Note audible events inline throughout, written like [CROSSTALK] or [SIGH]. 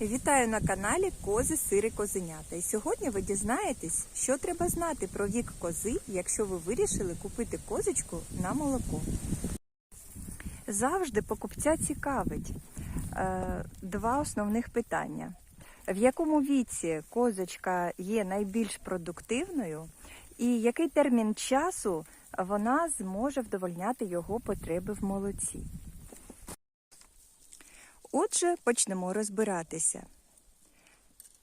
Вітаю на каналі Кози Сири Козенята. І сьогодні ви дізнаєтесь, що треба знати про вік кози, якщо ви вирішили купити козочку на молоко. Завжди покупця цікавить е, два основних питання: в якому віці козочка є найбільш продуктивною, і який термін часу вона зможе вдовольняти його потреби в молоці. Отже, почнемо розбиратися.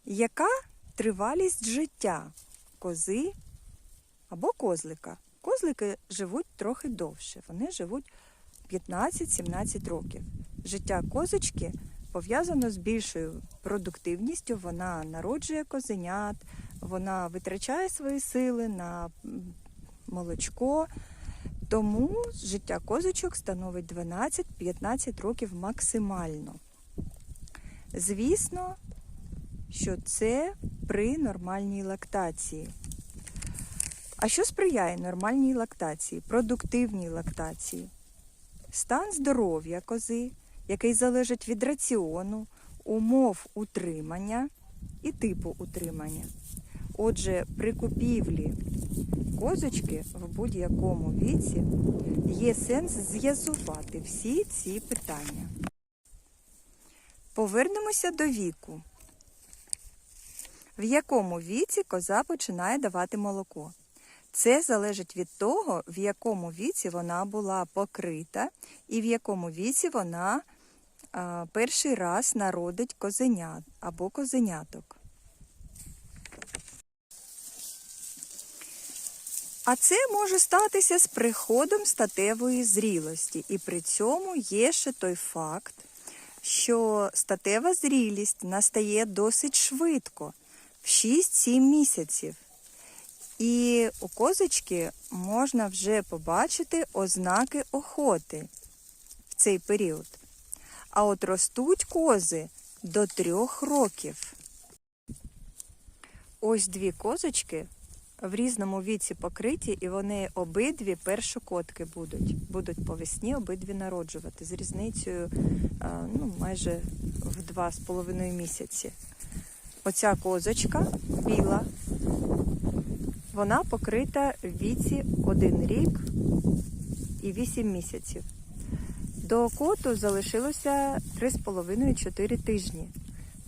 Яка тривалість життя кози або козлика? Козлики живуть трохи довше, вони живуть 15-17 років. Життя козочки пов'язано з більшою продуктивністю, вона народжує козенят, вона витрачає свої сили на молочко. Тому життя козочок становить 12-15 років максимально. Звісно, що це при нормальній лактації. А що сприяє нормальній лактації, продуктивній лактації? Стан здоров'я кози, який залежить від раціону, умов утримання і типу утримання. Отже, при купівлі козочки в будь-якому віці є сенс з'язувати всі ці питання. Повернемося до віку. В якому віці коза починає давати молоко? Це залежить від того, в якому віці вона була покрита і в якому віці вона а, перший раз народить козенят або козеняток. А це може статися з приходом статевої зрілості. І при цьому є ще той факт, що статева зрілість настає досить швидко, в 6-7 місяців. І у козочки можна вже побачити ознаки охоти в цей період. А от ростуть кози до трьох років. Ось дві козочки в різному віці покриті, і вони обидві першокотки будуть. Будуть по весні обидві народжувати з різницею ну, майже в два з половиною місяці. Оця козочка біла, вона покрита в віці один рік і 8 місяців. До коту залишилося 3,5-4 тижні.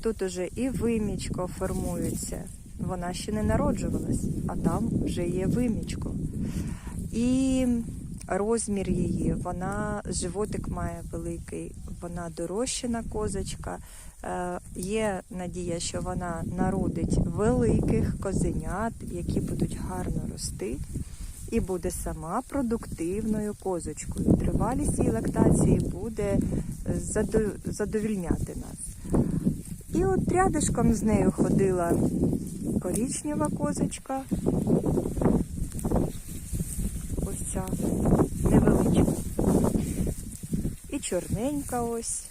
Тут уже і вимічко формується. Вона ще не народжувалась, а там вже є вимічко. І розмір її, вона животик має великий, вона дорощена козочка. Е, Є надія, що вона народить великих козенят, які будуть гарно рости, і буде сама продуктивною козочкою. Тривалість її лактації буде задо- задовільняти нас. І от рядишком з нею ходила корічнева козочка. Ось ця невеличка. І чорненька ось.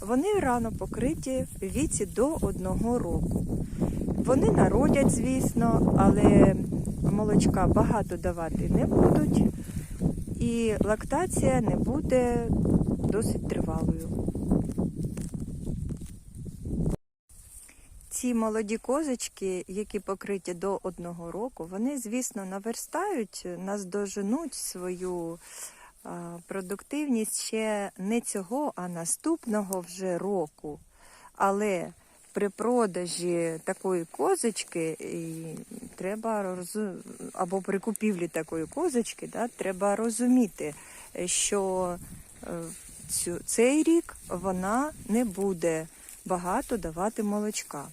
Вони рано покриті в віці до одного року. Вони народять, звісно, але молочка багато давати не будуть, і лактація не буде досить тривалою. Ці молоді козочки, які покриті до одного року, вони, звісно, наверстають, наздоженуть свою продуктивність ще не цього, а наступного вже року. Але при продажі такої козочки і треба або при купівлі такої козочки, да, треба розуміти, що е, цю, цей рік вона не буде багато давати молочка.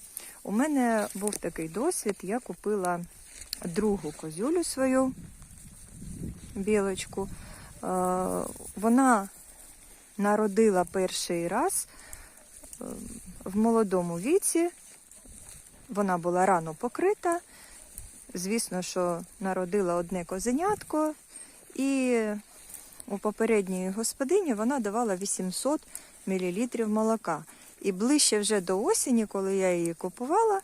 У мене був такий досвід, я купила другу козюлю свою білочку. Е, Вона народила перший раз е, в молодому віці. Вона була рано покрита. Звісно, що народила одне козенятко, і у попередньої господині вона давала 800 мл молока. І ближче вже до осені, коли я її купувала,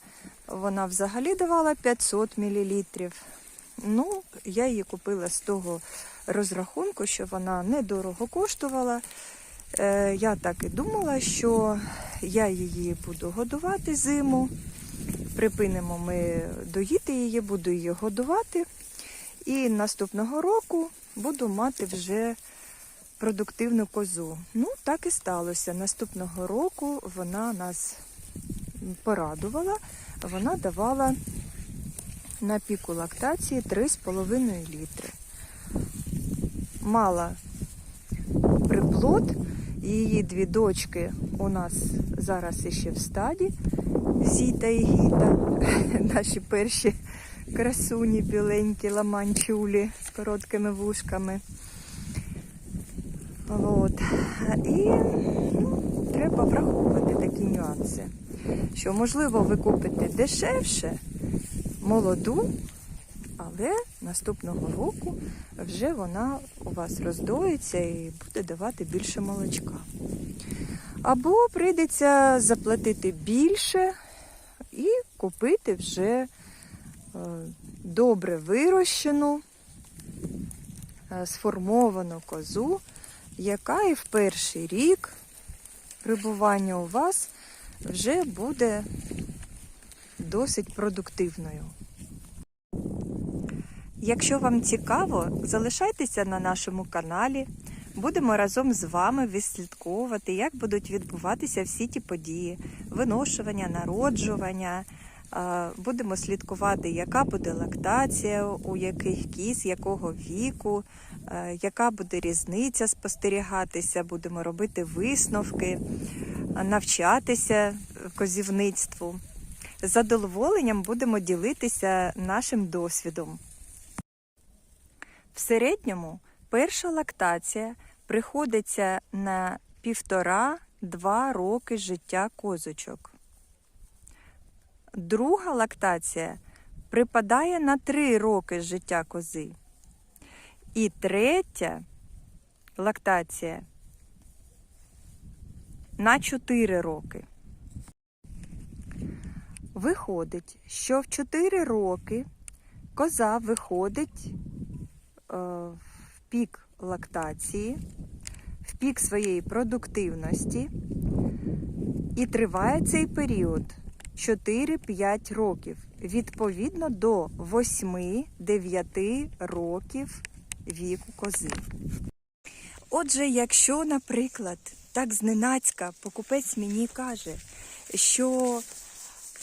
вона взагалі давала 500 мл. Ну, я її купила з того розрахунку, що вона недорого коштувала. Е, я так і думала, що я її буду годувати зиму. Припинимо ми доїти її, буду її годувати. І наступного року буду мати вже продуктивну козу. Ну, так і сталося. Наступного року вона нас порадувала. Вона давала на піку лактації 3,5 літри. Мала приплод. Її дві дочки у нас зараз іще в стаді. Зіта і Гіта, [LAUGHS] наші перші красуні біленькі ламанчулі з короткими вушками. От. І ну, треба враховувати такі нюанси. Що, можливо, ви купите дешевше, молоду, але наступного року вже вона у вас роздоїться і буде давати більше молочка. Або прийдеться заплатити більше і купити вже е, добре вирощену, е, сформовану козу, яка і в перший рік прибування у вас вже буде досить продуктивною. Якщо вам цікаво, залишайтеся на нашому каналі. Будемо разом з вами відслідковувати, як будуть відбуватися всі ті події, виношування, народжування. Будемо слідкувати, яка буде лактація, у яких кіз, якого віку, яка буде різниця спостерігатися, будемо робити висновки, е, навчатися козівництву. Задоволенням будемо ділитися нашим досвідом. В середньому перша лактація приходиться на півтора-два роки життя козочок. Друга лактація припадає на три роки життя кози. І третя лактація на 4 роки. Виходить, що в 4 роки коза виходить е, в пік лактації, в пік своєї продуктивності, і триває цей період 4-5 років, відповідно до 8-9 років віку кози. Отже, якщо, наприклад, так зненацька покупець мені каже, що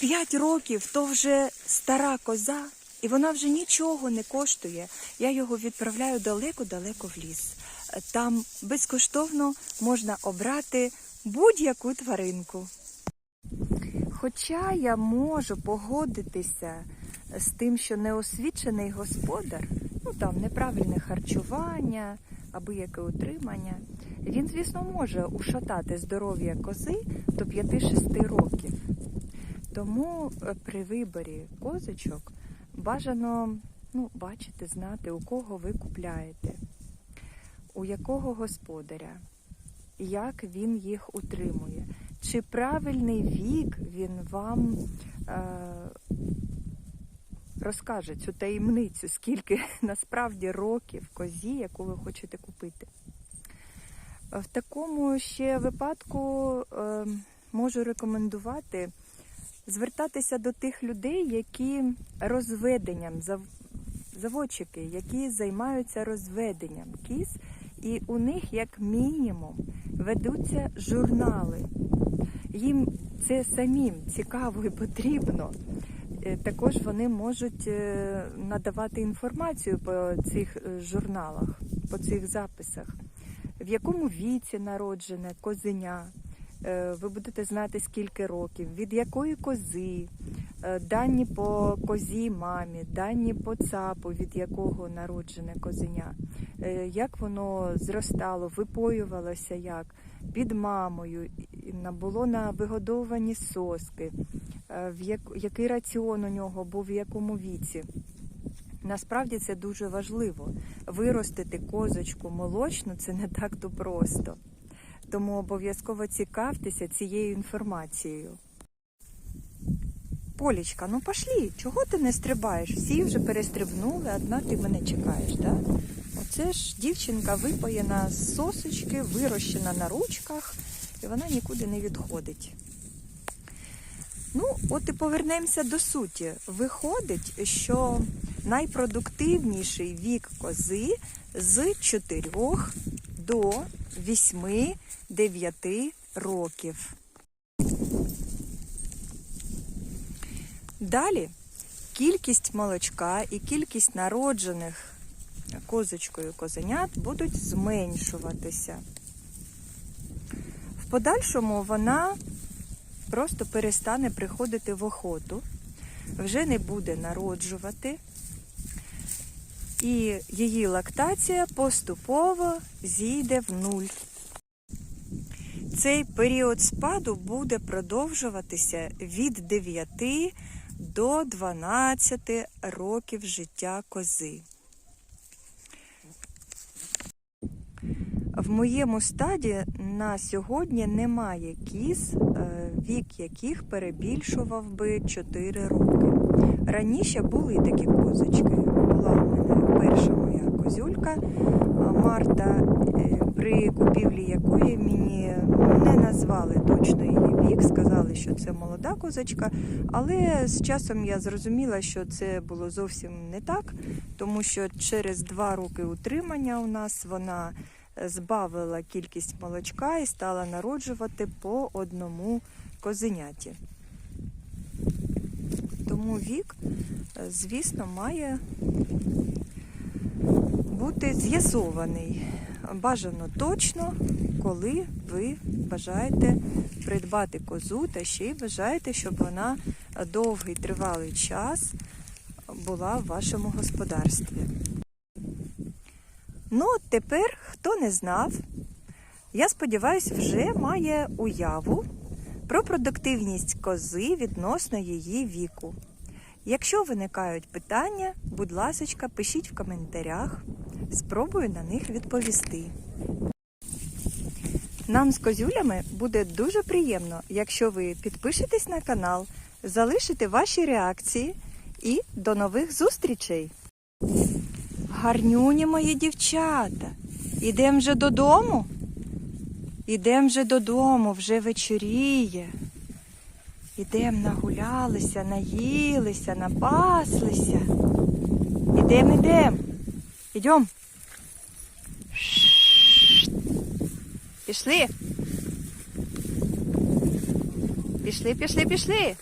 5 років то вже стара коза, і вона вже нічого не коштує. Я його відправляю далеко-далеко в ліс. Там безкоштовно можна обрати будь-яку тваринку. Хоча я можу погодитися з тим, що неосвічений господар, ну там неправильне харчування або яке утримання, він, звісно, може ушатати здоров'я кози до 5-6 років. Тому е, при виборі козочок бажано ну, бачити, знати, у кого ви купляєте, у якого господаря, як він їх утримує, чи правильний вік він вам е, розкаже цю таємницю, скільки [LAUGHS] насправді років козі, яку ви хочете купити. В такому ще випадку е, можу рекомендувати звертатися до тих людей, які розведенням, зав- заводчики, які займаються розведенням кіз, і у них як мінімум ведуться журнали. Їм це самим цікаво і потрібно. Е, Також вони можуть е, надавати інформацію по цих е, журналах, по цих записах, в якому віці народжене козеня. Ви будете знати, скільки років, від якої кози, дані по козі мамі, дані по цапу, від якого народжене козеня, як воно зростало, випоювалося як, під мамою, було на вигодовані соски, в як, який раціон у нього був, в якому віці. Насправді це дуже важливо. Виростити козочку молочну це не так то просто. Тому обов'язково цікавтеся цією інформацією. Полічка, ну пошлі, чого ти не стрибаєш? Всі вже перестрибнули, одна ти мене чекаєш, так? Оце ж дівчинка випоєна з сосочки, вирощена на ручках, і вона нікуди не відходить. Ну, от і повернемося до суті. Виходить, що найпродуктивніший вік кози з 4 до 8-9 років. Далі кількість молочка і кількість народжених козочкою козенят будуть зменшуватися. В подальшому вона просто перестане приходити в охоту, вже не буде народжувати, і її лактація поступово зійде в нуль. Цей період спаду буде продовжуватися від 9 до 12 років життя кози. В моєму стаді на сьогодні немає кіз, е, вік яких перебільшував би 4 роки. Раніше були такі козочки. Була в мене перша моя козюлька Марта, е, при купівлі якої мені не назвали точно її вік, сказали, що це молода козочка, але з часом я зрозуміла, що це було зовсім не так, тому що через 2 роки утримання у нас вона збавила кількість молочка і стала народжувати по одному козеняті. Тому вік, е, звісно, має бути з'ясований. Бажано точно, коли ви бажаєте придбати козу та ще й бажаєте, щоб вона довгий тривалий час була в вашому господарстві. Ну, от тепер, хто не знав, я сподіваюся, вже має уяву про продуктивність кози відносно її віку. Якщо виникають питання, будь ласка, пишіть в коментарях, спробую на них відповісти. Нам з козюлями буде дуже приємно, якщо ви підпишетесь на канал, залишите ваші реакції і до нових зустрічей! Гарнюні мої дівчата. Ідем вже додому? Ідем вже додому, вже вечоріє. Ідем нагулялися, наїлися, напаслися. Ідем, ідем. Ідем. Пішли. Пішли, пішли, пішли.